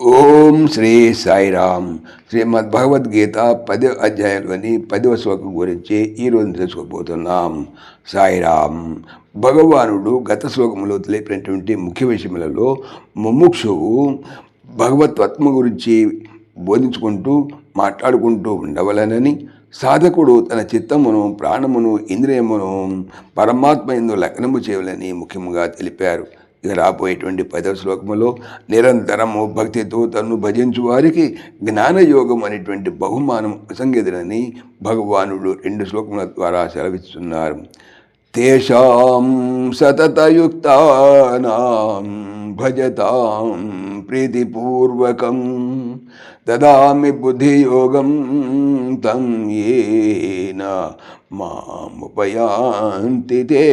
ఓం శ్రీ సాయిరామ్ శ్రీమద్ భగవద్గీత పదో అధ్యాయంలోని పదవ శ్లోకం గురించి ఈరోజు తెలుసుకోబోతున్నాం. సాయిరామ్ భగవానుడు గత శ్లోకంలో తెలిపినటువంటి ముఖ్య విషయములలో ముముక్షువు భగవత్వత్మ గురించి బోధించుకుంటూ మాట్లాడుకుంటూ ఉండవలనని సాధకుడు తన చిత్తమును ప్రాణమును ఇంద్రియమును పరమాత్మ ఎందు లగ్నము చేయాలని ముఖ్యంగా తెలిపారు. ఇక రాబోయేటువంటి పదవ శ్లోకములో నిరంతరము భక్తితో తను భజించు వారికి జ్ఞానయోగం అనేటువంటి బహుమానం సంగీతనని భగవానుడు రెండు శ్లోకముల ద్వారా సెలవిస్తున్నారు. తేషాం సతతయుక్తానాం భజతాం ప్రీతిపూర్వకం దదామి బుద్ధియోగం తం ఏన మాముపయాంతి తే.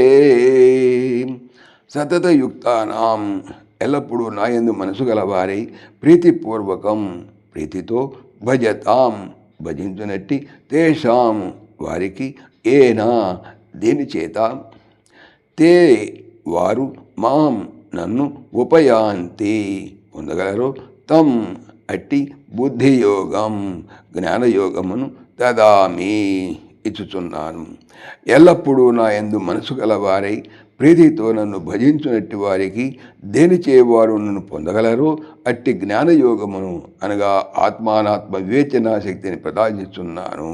సతతయుక్తానాం. ఎల్లప్పుడూ నాయందు మనసు గలవారై ప్రీతిపూర్వకం ప్రీతితో భజతాం. భజించునట్టి తేషాం. వారికి ఏనా? దేని చేత? తే వారు మాం నన్ను ఉపయాంతి. పొందగలరు? తం అట్టి బుద్ధియోగం. జ్ఞానయోగమును దదామి. ఇచ్చుచున్నాను. ఎల్లప్పుడూ నా యందు మనసు గలవారై ప్రీతితో నన్ను భజించునట్టి వారికి దేని చేయవారు నన్ను పొందగలరో అట్టి జ్ఞానయోగమును అనగా ఆత్మానాత్మ వివేచనా శక్తిని ప్రదర్శిస్తున్నాను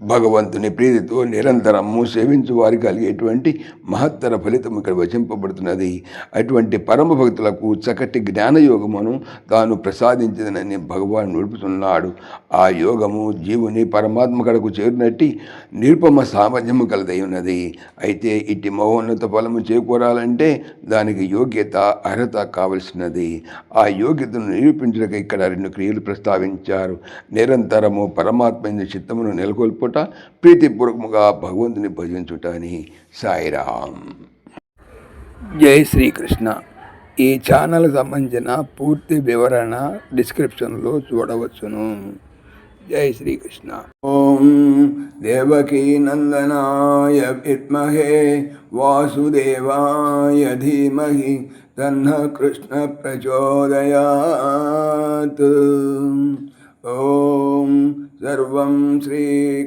భగవంతుని ప్రీతితో నిరంతరము సేవించు వారికి కలిగేటువంటి మహత్తర ఫలితం ఇక్కడ వచింపబడుతున్నది. అటువంటి పరమ భక్తులకు చక్కటి జ్ఞానయోగమును తాను ప్రసాదించదనని భగవాన్ నడుపుతున్నాడు. ఆ యోగము జీవుని పరమాత్మ కడకు చేరినట్టి నిరుపమ సామర్థ్యము కలదై ఉన్నది. అయితే ఇట్టి మహోన్నత ఫలము చేకూరాలంటే దానికి యోగ్యత అర్హత కావలసినది. ఆ యోగ్యతను నిరూపించడానికి ఇక్కడ రెండు క్రియలు ప్రస్తావించారు. నిరంతరము పరమాత్మ చిత్తమును నెలకొల్పు చేసుకుంటా ప్రీతిపూర్వకముగా భగవంతుని భజించుట అని సాయిరామ్. జై శ్రీకృష్ణ. ఈ ఛానల్ సంబంధించిన పూర్తి వివరణ డిస్క్రిప్షన్లో చూడవచ్చును. జై శ్రీకృష్ణ. ఓం దేవకీ నందనాయ విద్మహే వాసుదేవాయ ధీమహి తన్న కృష్ణ ప్రచోదయాత్. ఓం సర్వం శ్రీ